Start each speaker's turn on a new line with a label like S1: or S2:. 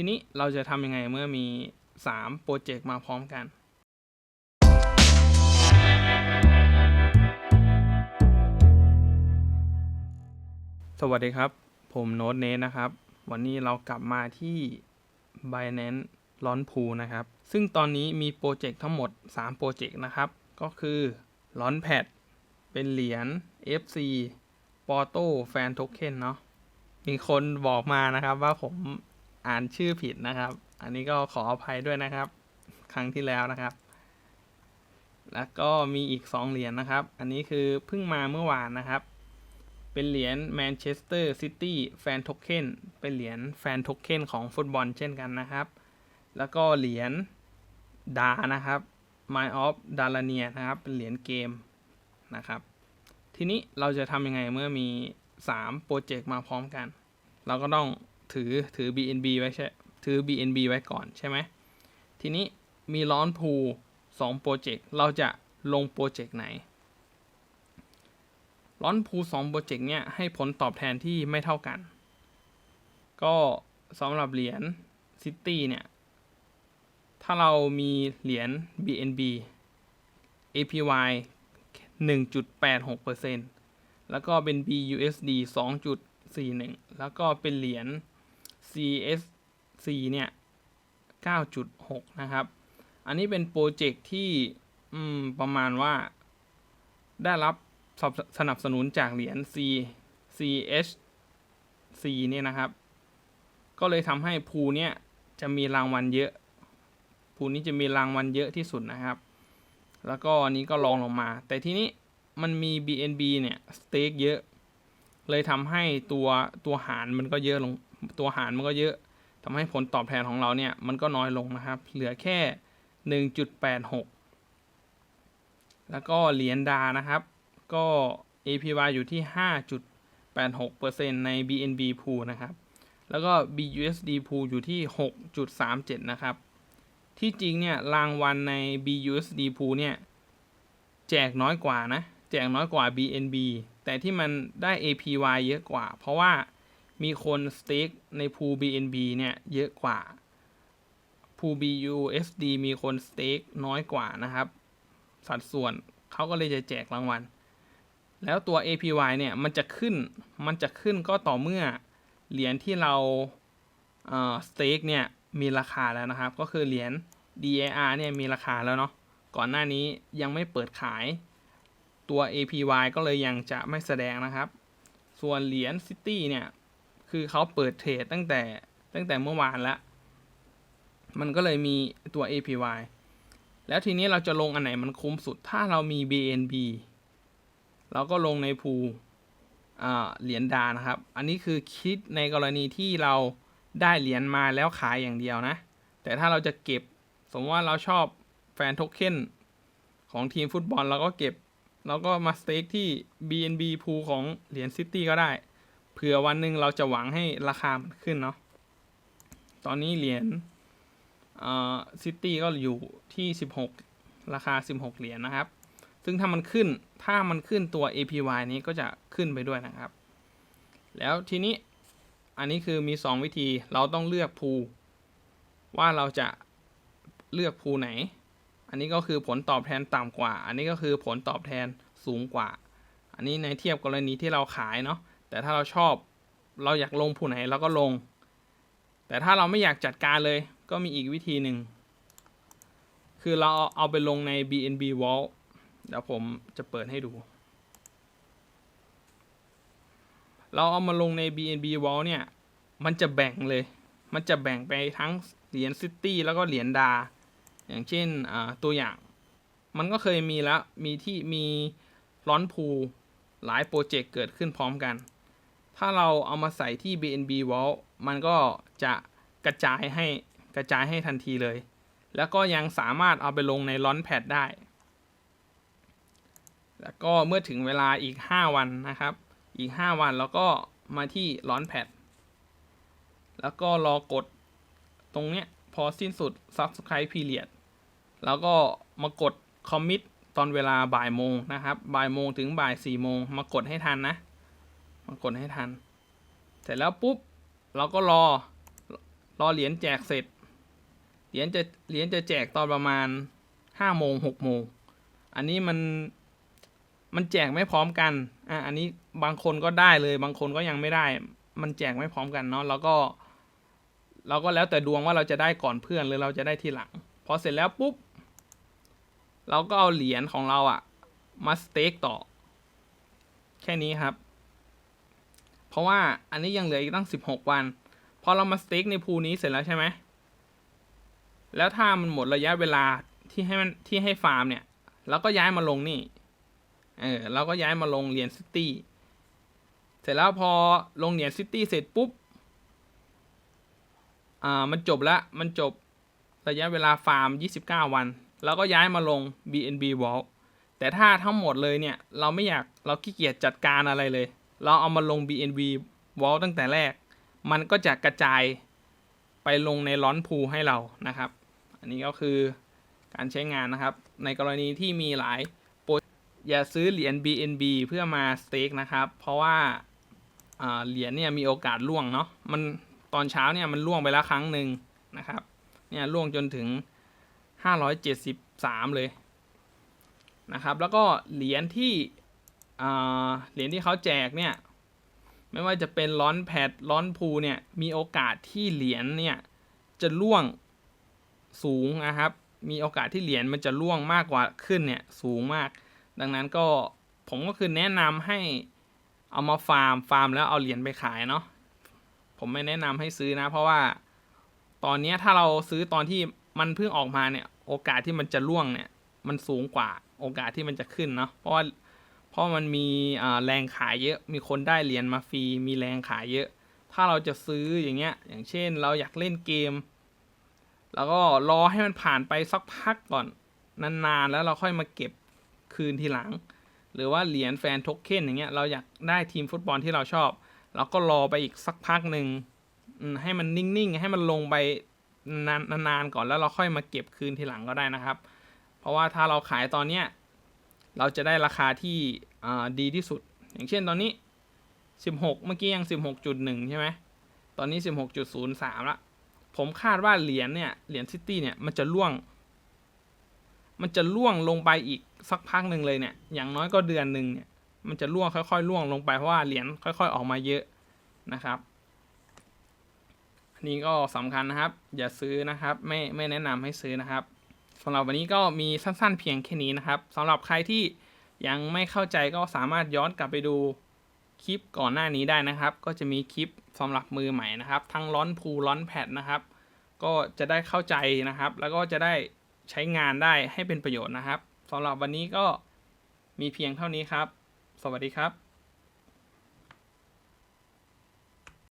S1: ทีนี้เราจะทำยังไงเมื่อมี 3 โปรเจกต์มาพร้อมกัน สวัสดีครับ ผมโน้ตเนทนะครับ วันนี้เรากลับมาที่ Binance ร้อนพูนะครับ ซึ่งตอนนี้มีโปรเจกต์ทั้งหมด 3 โปรเจกต์นะครับ ก็คือร้อนแพดเป็นเหรียญ FC ปอโต้แฟนโทเค็นเนาะมีคนบอกมานะครับว่าผม อ่านชื่อผิดนะครับ อันนี้ก็ขออภัยด้วยนะครับ ครั้งที่แล้วนะครับ แล้วก็มีอีก 2 เหรียญนะครับ อันนี้คือเพิ่งมาเมื่อวานนะครับ เป็นเหรียญแมนเชสเตอร์ซิตี้แฟนโทเค็นเป็นเหรียญแฟนโทเค็นของฟุตบอลเช่นกันนะครับ แล้วก็เหรียญดานะครับ My of d a l a n i a นะครับ เป็นเหรียญเกมนะครับ ทีนี้เราจะทำยังไงเมื่อมี 3 โปรเจกต์มาพร้อมกัน เราก็ต้อง ถือถือ BNB ไว้ใช่ถือ BNB ไว้ก่อนใช่ไหมทีนี้มีร้อนพู2โปรเจกต์เราจะลงโปรเจกต์ไหนร้อนพู2โปรเจกต์เนี่ยให้ผลตอบแทนที่ไม่เท่ากัน ก็สำหรับเหรียญ City เนี่ย ถ้าเรามีเหรียญ BNB APY 1.86%แล้วก็เป็น BUSD 2.41 แล้วก็เป็นเหรียญ CSC เนี่ย 9.6 นะครับ อันนี้เป็นโปรเจกต์ที่อืมประมาณว่า ได้รับสนับสนับสนุนจากเหรียญ C CHC เนี่ยนะครับ ก็เลยทำให้ภูเนี่ยจะมีรางวัลเยอะภูนี้จะมีรางวัลเยอะที่สุดนะครับ แล้วก็อันนี้ก็ลองลงมา แต่ทีนี้มันมี BNB เนี่ยสเต็กเยอะ เลยทำให้ตัวตัวหารมันก็เยอะลง ตัวหารมันก็เยอะทำให้ผลตอบแทนของเราเนี่ยมันก็น้อยลงนะครับ เหลือแค่ 1.86 แล้วก็เหรียญดานะครับ ก็ APY อยู่ที่ 5.86%ใน BNB pool นะครับ แล้วก็ BUSD pool อยู่ที่ 6.37 นะครับ ที่จริงเนี่ยรางวัลใน BUSD pool เนี่ยแจกน้อยกว่านะ แจกน้อยกว่า BNB แต่ที่มันได้ APY เยอะกว่า เพราะว่า มีคนสเต็กใน pool BNB เนี่ย เยอะกว่า pool BUSD มีคนสเต็กน้อยกว่านะครับ สัดส่วนเขาก็เลยจะแจกรางวัล แล้วตัว APY เนี่ย มันจะขึ้น มันจะขึ้นก็ต่อเมื่อเหรียญที่เราสเต็กเนี่ย มีราคาแล้วนะครับ ก็คือเหรียญ DAR เนี่ย มีราคาแล้วเนาะก่อนหน้านี้ยังไม่เปิดขายตัว APY ก็เลยยังจะไม่แสดงนะครับ ส่วนเหรียญ City เนี่ย คือเขาเปิดเทรดตั้งแต่ตั้งแต่เมื่อวานแล้วมันก็เลยมีตัว APY แล้วทีนี้เราจะลงอันไหนมันคุ้มสุด ถ้าเรามี BNB เราก็ลงในภูเหรียญดานะครับ อันนี้คือคิดในกรณีที่เราได้เหรียญมาแล้วขายอย่างเดียวนะ แต่ถ้าเราจะเก็บ สมมติว่าเราชอบแฟนโทเค็นของทีมฟุตบอลเราก็เก็บ เราก็มาสเต็กที่ BNB พูของเหรียญซิตี้ก็ได้ เผื่อวันหนึ่งเราจะหวังให้ราคามันขึ้นเนาะตอนนี้เหรียญซิตี้ก็อยู่ที่ 16 ราคา 16 เหรียญนะครับ ซึ่งถ้ามันขึ้นถ้ามันขึ้นตัว APY นี้ก็จะขึ้นไปด้วยนะครับ แล้วทีนี้อันนี้คือมี 2 วิธีเราต้องเลือกพูว่าเราจะเลือกพูไหน อันนี้ก็คือผลตอบแทนต่ำกว่า อันนี้ก็คือผลตอบแทนสูงกว่า อันนี้ในเทียบกรณีที่เราขายเนาะ แต่ถ้าเราชอบเราอยากลงพูไหนเราก็ลง แต่ถ้าเราไม่อยากจัดการเลยก็มีอีกวิธีหนึ่ง คือเราเอาไปลงใน BNB Vault เดี๋ยวผมจะเปิดให้ดู เราเอามาลงใน BNB Vault เนี่ย มันจะแบ่งเลย มันจะแบ่งไปทั้งเหรียญซิตี้แล้วก็เหรียญดา อย่างเช่นตัวอย่าง มันก็เคยมีแล้ว มีที่มีร้อนพูหลายโปรเจกต์เกิดขึ้นพร้อมกัน ถ้าเราเอามาใส่ที่ BNB Vault มันก็จะกระจายให้กระจายให้ทันทีเลย แล้วก็ยังสามารถเอาไปลงในร้อนแพดได้ แล้วก็เมื่อถึงเวลาอีก 5 วันนะครับ อีก 5 วันแล้วก็มาที่ร้อนแพดแล้วก็รอกดตรงเนี้ยพอสิ้นสุด subscribe period แล้วก็มากด commit ตอนเวลาบ่ายโมงนะครับ บ่ายโมงถึงบ่ายสี่โมงมากดให้ทันนะ มากดให้ทัน เสร็จแล้วปุ๊บ เราก็รอ รอเหรียญแจกเสร็จ เหรียญจะเหรียญจะแจกตอนประมาณห้าโมงหกโมง อันนี้มันมันแจกไม่พร้อมกัน อะ อันนี้บางคนก็ได้เลย บางคนก็ยังไม่ได้ มันแจกไม่พร้อมกันเนาะ แล้วก็ เราก็แล้วแต่ดวงว่าเราจะได้ก่อนเพื่อนหรือเราจะได้ทีหลัง พอเสร็จแล้วปุ๊บ เราก็เอาเหรียญของเราอะมาสเต็กต่อ แค่นี้ครับ เพราะว่าอันนี้ยังเหลืออีกตั้งสิบหกวัน พอเรามาสเต็กในพูนี้เสร็จแล้วใช่ไหม แล้วถ้ามันหมดระยะเวลาที่ให้มันที่ให้ฟาร์มเนี่ยเราก็ย้ายมาลงนี่ เออเราก็ย้ายมาลงเหรียญซิตี้ เสร็จแล้วพอลงเหรียญซิตี้เสร็จปุ๊บ อ่า มันจบละ มันจบระยะเวลาฟาร์ม 29 วัน แล้วก็ย้ายมาลง BNB Vault แต่ถ้าทั้งหมดเลยเนี่ย เราไม่อยากเราขี้เกียจจัดการอะไรเลย เราเอามาลง BNB Vault ตั้งแต่แรก มันก็จะกระจายไปลงในล้อนพูให้เรานะครับ อันนี้ก็คือการใช้งานนะครับ ในกรณีที่มีหลายโปรอย่าซื้อเหรียญ BNB เพื่อมาสเต็กนะครับ เพราะว่าเหรียญเนี่ยมีโอกาสล่วงเนาะ มันตอนเช้าเนี่ยมันล่วงไปแล้วครั้งหนึ่งนะครับ เนี่ยล่วงจนถึง 573 เลยนะครับ แล้วก็เหรียญที่ เหรียญที่เขาแจกเนี่ยไม่ว่าจะเป็นร้อนแพดร้อนพูเนี่ยมีโอกาสที่เหรียญเนี่ยจะล่วงสูงนะครับ มีโอกาสที่เหรียญมันจะล่วงมากกว่าขึ้นเนี่ยสูงมาก ดังนั้นก็ผมก็คือแนะนำให้เอามาฟาร์มฟาร์มแล้วเอาเหรียญไปขายเนาะผมไม่แนะนำให้ซื้อนะ เพราะว่าตอนนี้ถ้าเราซื้อตอนที่มันเพิ่งออกมาเนี่ยโอกาสที่มันจะล่วงเนี่ยมันสูงกว่าโอกาสที่มันจะขึ้นเนาะเพราะว่า ราะมันมีแรงขายเยอะมีคนได้เหรียญมาฟรีมีแรงขายเยอะ ถ้าเราจะซื้ออย่างเงี้ยอย่างเช่นเราอยากเล่นเกม แล้วก็รอให้มันผ่านไปสักพักก่อนนานๆแล้วเราค่อยมาเก็บคืนทีหลัง หรือว่าเหรียญแฟนโทเค็นอย่างเงี้ยเราอยากได้ทีมฟุตบอลที่เราชอบเราก็รอไปอีกสักพักหนึ่งให้มันนิ่งๆ ให้มันลงไปนานนานๆก่อนแล้วเราค่อยมาเก็บคืนทีหลังก็ได้นะครับ เพราะว่าถ้าเราขายตอนเนี้ยเราจะได้ราคาที่ ดีที่สุด อย่างเช่นตอนนี้ 16 เมื่อกี้ยัง 16.1 ใช่ไหมตอนนี้ 16.03 ละ ผมคาดว่าเหรียญเนี่ย เหรียญซิตี้เนี่ย มันจะล่วง มันจะล่วงลงไปอีกสักพักหนึ่งเลยเนี่ย อย่างน้อยก็เดือนหนึ่งเนี่ย มันจะล่วงค่อยๆ ล่วงลงไปเพราะว่าเหรียญค่อย ๆ ออกมาเยอะนะครับ อันนี้ก็สำคัญนะครับ อย่าซื้อนะครับ ไม่ไม่แนะนำให้ซื้อนะครับสำหรับวันนี้ก็มีสั้นๆเพียงแค่นี้นะครับสำหรับใครที่ ยังไม่เข้าใจก็สามารถย้อนกลับไปดูคลิปก่อนหน้านี้ได้นะครับ ก็จะมีคลิปสำหรับมือใหม่นะครับ ทั้งร้อนพูร้อนแพดนะครับ ก็จะได้เข้าใจนะครับ แล้วก็จะได้ใช้งานได้ให้เป็นประโยชน์นะครับสำหรับวันนี้ก็มีเพียงเท่านี้ครับ สวัสดีครับ